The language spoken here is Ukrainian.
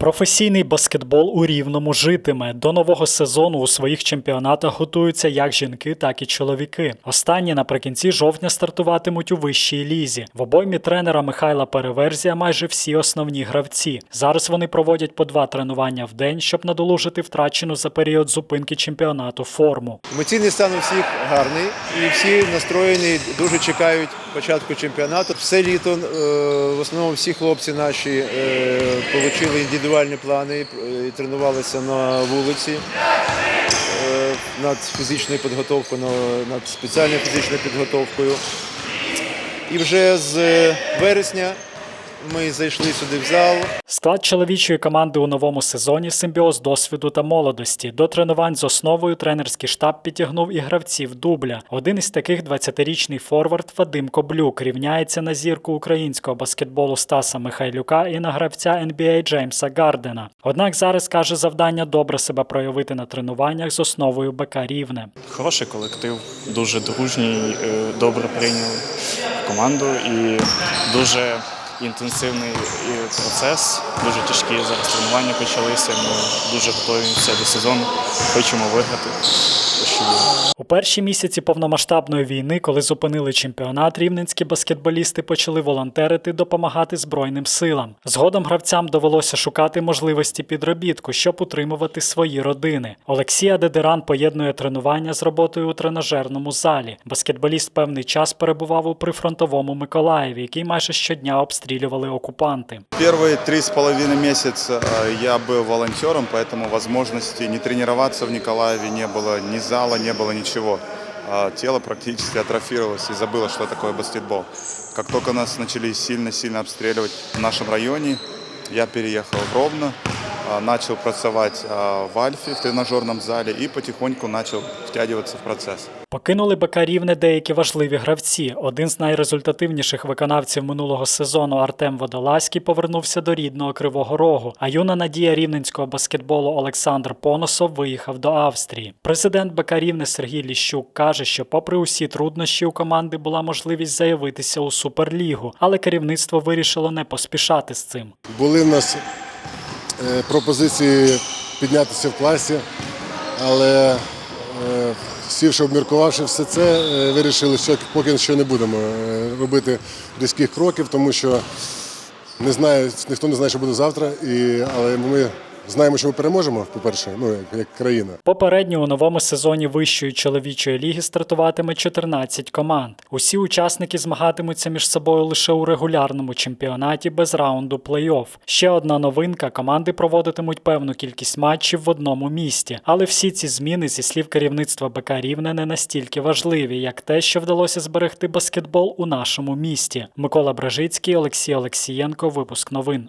Професійний баскетбол у рівному житиме. До нового сезону у своїх чемпіонатах готуються як жінки, так і чоловіки. Останні наприкінці жовтня стартуватимуть у вищій лізі. В обоймі тренера Михайла Переверзія майже всі основні гравці. Зараз вони проводять по два тренування в день, щоб надолужити втрачену за період зупинки чемпіонату форму. Емоційний стан у всіх гарний, і всі настроєні, дуже чекають початку чемпіонату. Все літо е, в основному всі хлопці наші е, отримали індивідуальні плани е, і тренувалися на вулиці над фізичною підготовкою, над спеціальною фізичною підготовкою. І вже з вересня ми зайшли сюди в зал. Склад чоловічої команди у новому сезоні симбіоз досвіду та молодості. До тренувань з основою тренерський штаб підтягнув і гравців дубля. Один із таких 20-річний форвард Вадим Коблюк рівняється на зірку українського баскетболу Стаса Михайлюка і на гравця NBA Джеймса Гардена. Однак зараз каже завдання добре себе проявити на тренуваннях з основою БК Рівне. Хороший колектив, дуже дружній, е, добре прийняли команду і дуже інтенсивний процес, дуже тяжкі зараз тренування почалися. Ми дуже готуємося до сезону, хочемо виграти. Що буде. У перші місяці повномасштабної війни, коли зупинили чемпіонат, рівненські баскетболісти почали волонтерити допомагати Збройним силам. Згодом гравцям довелося шукати можливості підробітку, щоб утримувати свої родини. Олексій Адедеран поєднує тренування з роботою у тренажерному залі. Баскетболіст певний час перебував у прифронтовому Миколаєві, який майже щодня обстрілювали окупанти. Первые три с половиной месяца э, я был волонтером, поэтому возможности не тренироваться в Николаеве не было, ни зала, не было ничего. Тело практически атрофировалось и забыло, что такое баскетбол. Как только нас начали сильно-сильно обстреливать в нашем районе, я переехал в Ровно, начал працевать а, в Альфе, в тренажерном зале и потихоньку начал втягиваться в процесс. Покинули БК Рівне деякі важливі гравці. Один з найрезультативніших виконавців минулого сезону Артем Водолазький повернувся до рідного Кривого Рогу. А юна надія рівненського баскетболу Олександр Поносов виїхав до Австрії. Президент БК Рівне Сергій Ліщук каже, що, попри усі труднощі, у команди була можливість заявитися у суперлігу, але керівництво вирішило не поспішати з цим. Були в нас пропозиції піднятися в класі, але е, сівши, обміркувавши все це, е, вирішили, що поки що не будемо е, робити різких кроків, тому що не знаю, ніхто не знає, що буде завтра, і, але ми знаємо, що ми переможемо, по-перше, ну, як, як країна. Попередньо у новому сезоні вищої чоловічої ліги стартуватиме 14 команд. Усі учасники змагатимуться між собою лише у регулярному чемпіонаті без раунду плей-офф. Ще одна новинка: команди проводитимуть певну кількість матчів в одному місті. Але всі ці зміни, зі слів керівництва БК Рівне, не настільки важливі, як те, що вдалося зберегти баскетбол у нашому місті. Микола Бражицький, Олексій Олексієнко. Випуск новин.